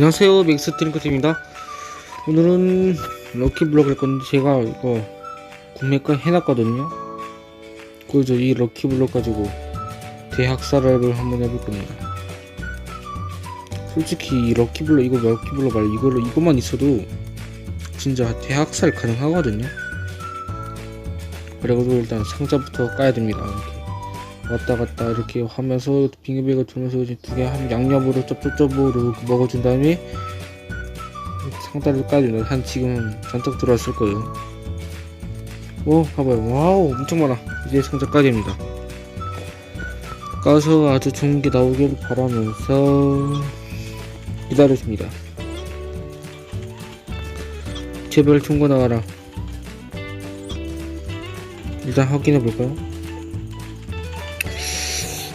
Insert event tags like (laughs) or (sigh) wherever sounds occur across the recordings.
안녕하세요 맥스 트링크팀입니다. 오늘은 럭키블럭 할 건데 제가 이거 구매가 해놨거든요. 그래서 이 럭키블럭 가지고 대학살을 한번 해볼 겁니다. 솔직히 이 럭키블럭 이거 럭키블럭 말 이걸로 이것만 있어도 진짜 대학살 가능하거든요. 그래가지고 일단 상자부터 까야 됩니다 이렇게 왔다 갔다 이렇게 하면서 빙글빙글 돌면서 이제 두 개 한 양념으로 쩝쩝쩝으로 먹어준 다음에 상다를 까주면 한 지금 잔뜩 들어왔을 거예요. 오 봐봐요 와우 엄청 많아 이제 상자까지입니다. 까서 아주 좋은 게 나오길 바라면서 기다려줍니다. 제발 거 나와라. 일단 확인해 볼까요?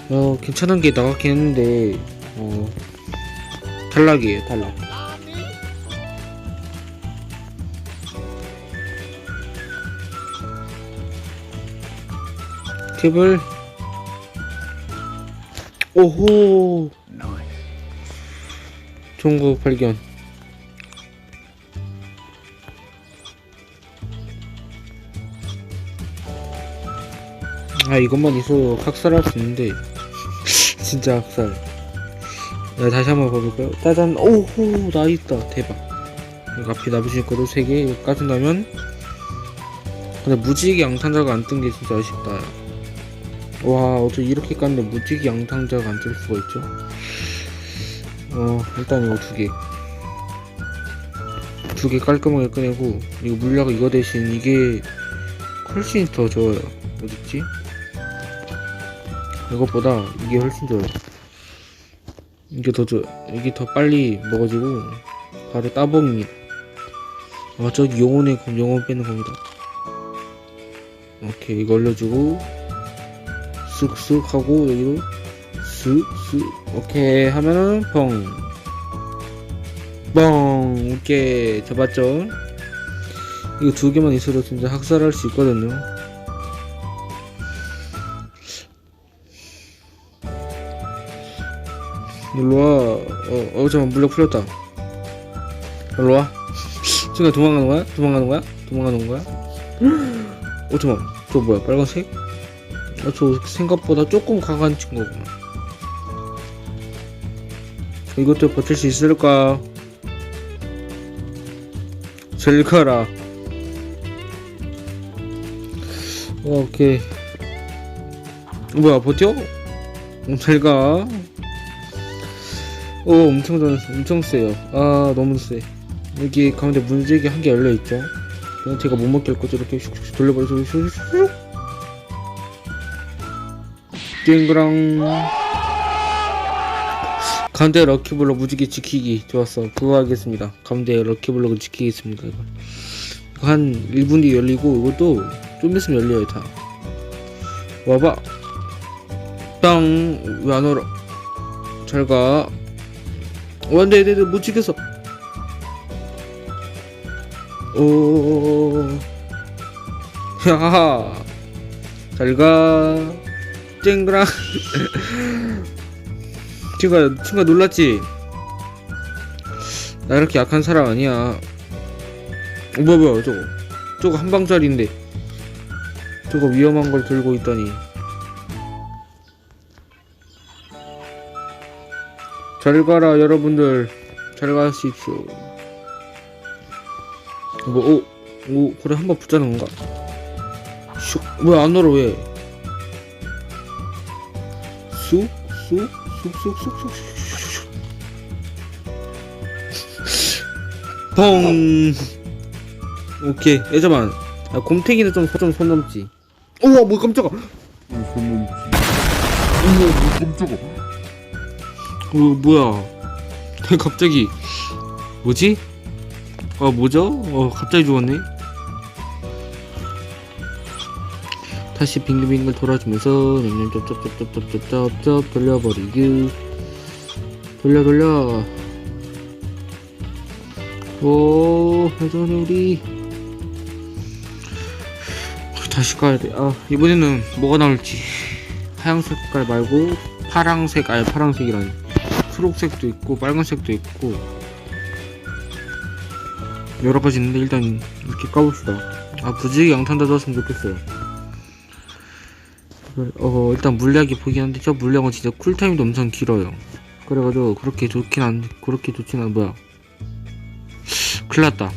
어 괜찮은 게 나왔긴 했는데 어 탈락이에요 탈락. 제발 오호! 거 발견. 아 이것만 있어도 학살할 수 있는데 진짜 학살. 야 다시 한번 봐볼까요? 짜잔 오호 나 있다. 대박. 앞에 거를 3개 까준다면. 근데 무지개 양탄자가 안 뜬 게 진짜 아쉽다. 와 어떻게 이렇게 깠는데 무지개 양탄자가 안 뜰 수가 있죠? 어 일단 이거 두개. 두 개 깔끔하게 꺼내고 이거 물약 이거 대신 이게 훨씬 더 좋아요. 어딨지? 이것보다 이게 훨씬 좋아요. 이게 더 좋아. 이게 더 빨리 먹어지고 바로 따봉입니다. 아 저기 영혼의 검- 영혼 빼는 겁니다. 오케이 이거 올려주고 쓱쓱 하고 여기도 쓱쓱 오케이 하면은 뻥. 뻥 오케이 잡았죠. 이거 두 개만 있어도 진짜 학살할 수 있거든요. 일로와 어, 어 잠깐 물약 풀렸다 일로와 지금 도망가는 거야? 도망가는 거야? 도망가는 거야? (gasps) 어 잠깐 저 뭐야 빨간색? 아, 저 생각보다 조금 강한 친구구나 이것도 버틸 수 있을까? 잘 가라 어, 오케이 뭐야 버텨? 음, 잘가 오 엄청 잘 엄청 세요. 아 너무 세. 여기 가운데 문제기 한 개 열려있죠? 그냥 제가 못 먹게 할 거죠 이렇게 슉슉 돌려버려서 슉슉슉 띵그랑. 가운데 럭키블럭 무지개 지키기. 좋았어. 그거 하겠습니다. 가운데 럭키블럭을 지키겠습니다 이거? 한 1분 뒤에 열리고 이것도 좀 있으면 열려요 다. 와봐. 땅왜안 얼어? 잘가 어, 안 돼, 네, 네, 못 지켰어. 오, 야하, 잘 가, 쨍그랑. (laughs) 친구가, 친구가 놀랐지? 나 이렇게 약한 사람 아니야. 어, 뭐야, 뭐야, 저거. 저거 한 방짜리인데. 저거 위험한 걸 들고 있다니. 잘 가라 여러분들 잘 가십시오 뭐, 오, 오, 그래 한번 붙자는 건가? 왜안 얼어 왜? 쑥, 쑥, 쑥, 쑥, 쑥, 쑥, 쑥, 펑. 오케이, 야 잠만. 아, 곰탱이는 좀, 좀 손 넘지. 우와, 뭐 깜짝아. 손 넘지. 어머, 뭐 깜짝아. 어 뭐야. (laughs) 갑자기 뭐지? 아 뭐죠? 어 갑자기 죽었네. 다시 빙글빙글 돌아주면서 냠냠 쩝쩝쩝쩝쩝쩝쩝 돌려버리기. 돌려 돌려. 오 여전히 우리. 다시 가야 돼 아 이번에는 뭐가 나올지. 하얀 색깔 말고 파랑색 아니 파랑색이라니 초록색도 있고 빨간색도 있고 여러 가지 있는데 일단 이렇게 까봅시다. 아 부지기 양탄자 넣었으면 좋겠어요. 그래, 어 일단 물약이 보긴 한데 저 물약은 진짜 쿨타임도 엄청 길어요. 그래가지고 그렇게 좋긴 안 그렇게 좋진 않 뭐야. 큰일났다.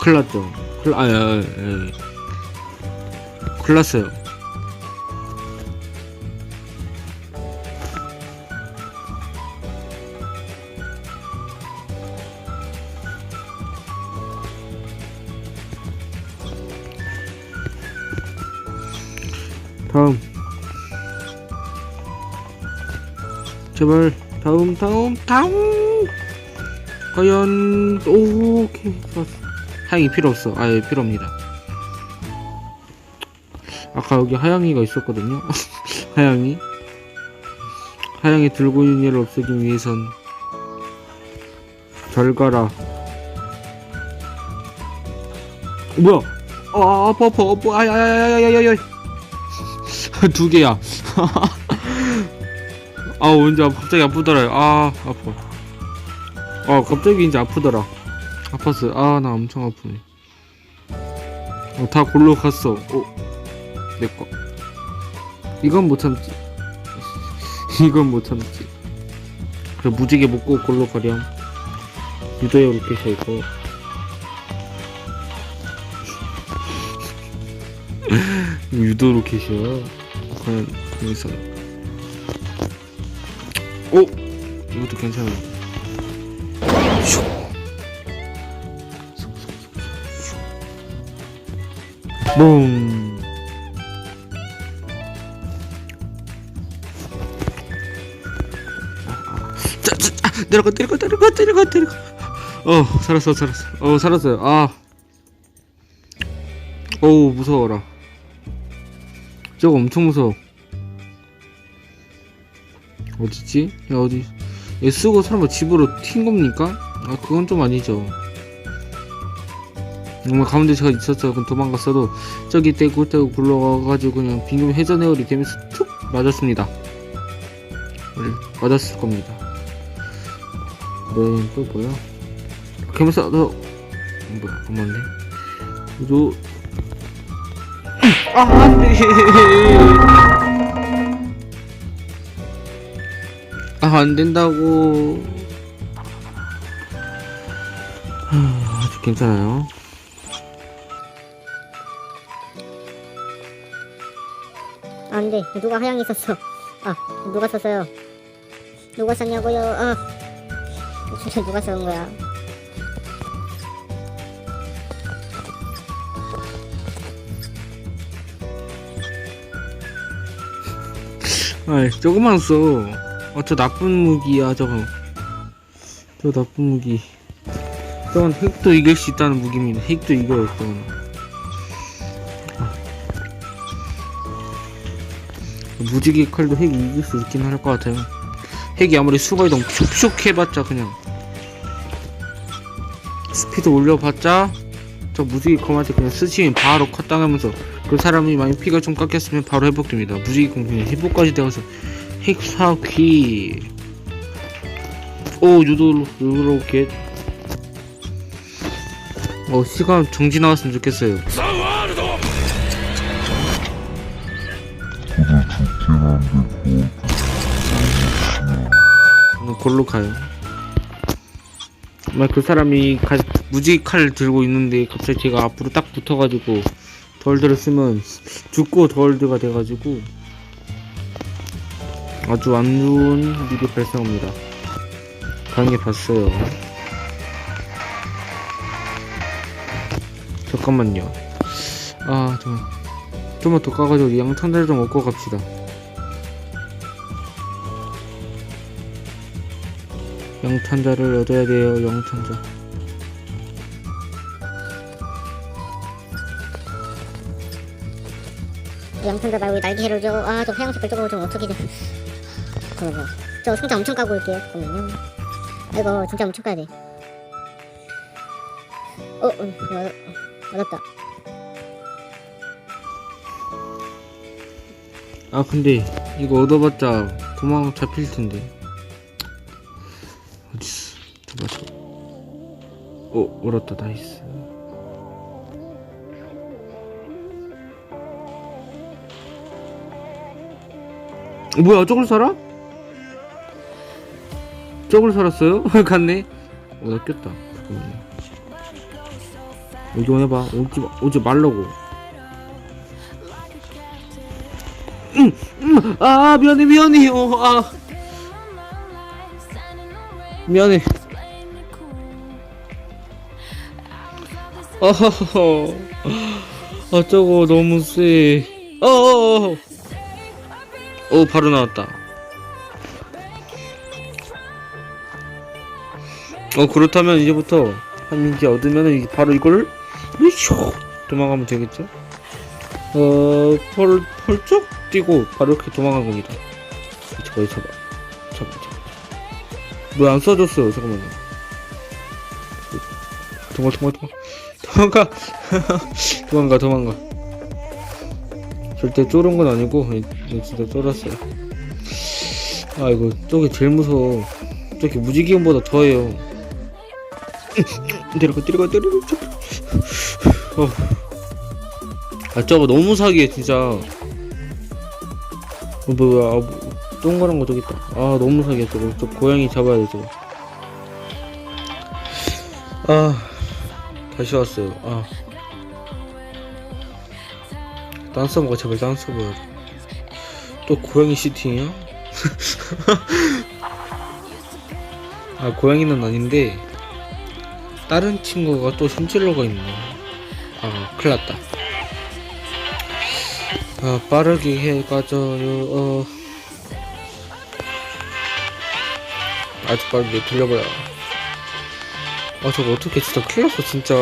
큰일났죠. 큰일 아야 (laughs) 아, 아, 큰일났어요. 제발 다음 다음 다음! 과연 오, 오케이 좋았어 하양이 필요 없어. 아예 필요 없니다. 아까 여기 하양이가 있었거든요. (laughs) 하양이. 하양이 들고 있는 일을 없애기 위해선 잘 가라. 어, 뭐야? 아 아파 아파 아파. 아야야야야야야야 (laughs) 두 개야. (laughs) 아, 언제 갑자기 아프더라. 아, 아파. 아, 갑자기 이제 아프더라. 아팠어. 아, 나 엄청 아프네. 어, 다 골로 갔어. 어, 내 거. 이건 못 참지. (laughs) 이건 못 참지. 그래, 무지개 먹고 골로 가렴. 유도에 이렇게 있고. 유도 로켓이야. 과연 여기서 오 이것도 괜찮아. 슉. 봉. 자, 자, 아, 내려가 내려가 내려가 내려가 내려가. 어 살았어 살았어. 어 살았어요. 아. 어우 무서워라. 저거 엄청 무서워. 어디지? 야 어디? 얘 쓰고 설마 집으로 튄 겁니까? 아 그건 좀 아니죠. 정말 가운데 제가 있었어. 그럼 도망갔어도 저기 떼고 떼고 굴러가가지고 그냥 빙금 회전 회오리 되면서 툭 맞았습니다. 네, 맞았을 겁니다. 네, 또 뭐야? 그러면서 너 뭐야? 잠깐만요. 요 아, 안 아, 안 된다고. 하, 아주 괜찮아요. 안 돼. 누가 하양이 썼어. 아, 누가 썼어요? 누가 썼냐고요? 아, 진짜 누가 쓴 거야? 아이, 조금만 써. 아, 저 나쁜 무기야, 저거. 저 나쁜 무기. 저건 핵도 이길 수 있다는 무기입니다. 핵도 이겨요, 저건. 아. 무지개 칼도 핵 이길 수 있긴 할 것 같아요. 핵이 아무리 수거이동 슉슉 해봤자 그냥 스피드 올려봤자 저 무지개 컴한테 그냥 스치면 바로 컷 당하면서 그 사람이 많이 피가 좀 깎였으면 바로 회복됩니다. 무지개 컴 그냥 회복까지 되어서 핵사퀴 오 유도 유로켓 어 시간 정지 나왔으면 좋겠어요. 저는 골로 가요. 정말 그 사람이 가, 무지개 칼을 들고 있는데 갑자기 제가 앞으로 딱 붙어가지고 덜드를 쓰면 죽고 덜드가 돼가지고 아주 안 좋은 일이 발생합니다. 강의 봤어요. 잠깐만요. 아, 잠깐. 좀만 더 까가지고 양탄달 좀 얻고 갑시다. 영탄자를 얻어야 돼요, 영탄자. 양탄자 말고 날개를 줘. 아, 저 하양 색깔 저거 좀 어떻게 좀. 그러고. 저 상자 엄청 까고 올게요. 잠깐만요. 아이고, 진짜 엄청 까야 돼. 어, 어, 맞, 맞았다. 아, 근데 이거 얻어봤자 도망 잡힐 텐데. 어딨어? 잡았어. 어 얼었다 나이스 어, 뭐야 저걸 살아? 저걸 살았어요? (laughs) 갔네. 어, 나 꼈다. 잠깐만요. 오지 마 해봐. 오지, 마- 오지 말라고. 음, 음, 아 미안해 미안해. 어, 아. 미안해. 어허허 아 저거 너무 세 어어어. 어 바로 나왔다 어 그렇다면 이제부터 한민기 얻으면은 이제 바로 이걸 으쇼! 도망가면 되겠죠? 어 펄, 펄쩍 뛰고 바로 이렇게 도망간 겁니다. 저거 잡아? 잡아 잡아 뭐야 안 써줬어요? 잠깐만요. 도망가 도망가 도망가. (laughs) 도망가! 도망가 절대 쫄은 건 아니고 진짜 쫄았어요. 아 이거 저게 제일 무서워. 저게 무지개음보다 더해요 내려가 내려가 내려가 어. 아 저거 너무 사기해 진짜. 어, 뭐야 아, 뭐, 동그란 거 저기 있다. 아 너무 사기해 저거. 저 고양이 잡아야 돼 저거. 아 다시 왔어요. 아. 딴서버가 제발 딴서버야 또 고양이 시팅이야? (laughs) 아 고양이는 아닌데 다른 친구가 또 신질러가 있네. 아 큰일났다. 아 빠르게 해가져요. 어. 아주 빠르게 돌려봐요. 아 저거 어떻게 진짜 큰일났어 진짜.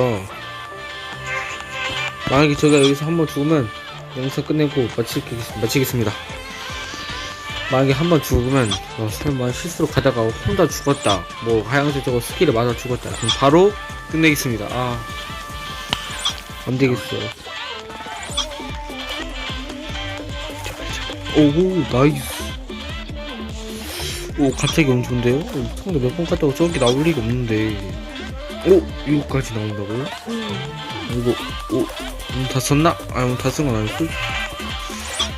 만약에 제가 여기서 한번 죽으면 영상 끝내고 마치겠, 마치겠습니다 만약에 한 번 죽으면 어, 설마 실수로 가다가 혼자 죽었다 뭐 하얀색 저거 스킬에 맞아 죽었다 그럼 바로 끝내겠습니다 아 안되겠어 오호 나이스 오 갑자기 엄청 좋은데요? 상대 몇번 갔다고 저기 나올 리가 없는데 오 이거까지 나온다고요? 이거 오 음, 다 썼나? 아, 음, 다쓴 건 아니고.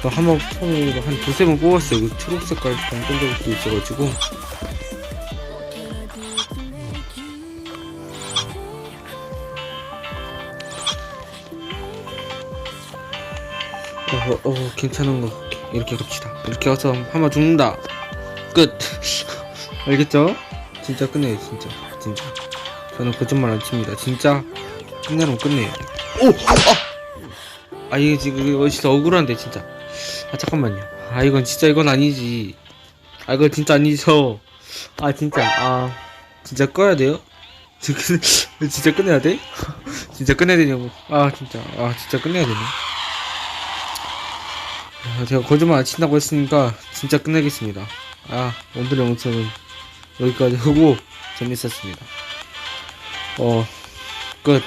저 한번 처음에 이거 한 두세 번 뽑았어요. 그 초록 색깔 동전적일 수 있어가지고. 어, 어, 어, 괜찮은 거. 이렇게 갑시다. 이렇게 가서 한번 죽는다. 끝. (laughs) 알겠죠? 진짜 끝내요, 진짜. 진짜. 저는 거짓말 안 칩니다. 진짜 끝내면 끝내요. 오! 아! 아, 이게 지금 진짜 억울한데, 진짜. 아, 잠깐만요. 아, 이건 진짜 이건 아니지. 아, 이건 진짜 아니죠. 아, 진짜. 아, 진짜 꺼야 돼요? (laughs) 진짜 끝내야 돼? (laughs) 진짜 끝내야 되냐고. 아, 진짜. 아, 진짜 끝내야 되네. 아, 제가 거짓말 안 친다고 했으니까 진짜 끝내겠습니다. 아, 오늘의 영상은 여기까지 하고 재밌었습니다. 어, 끝.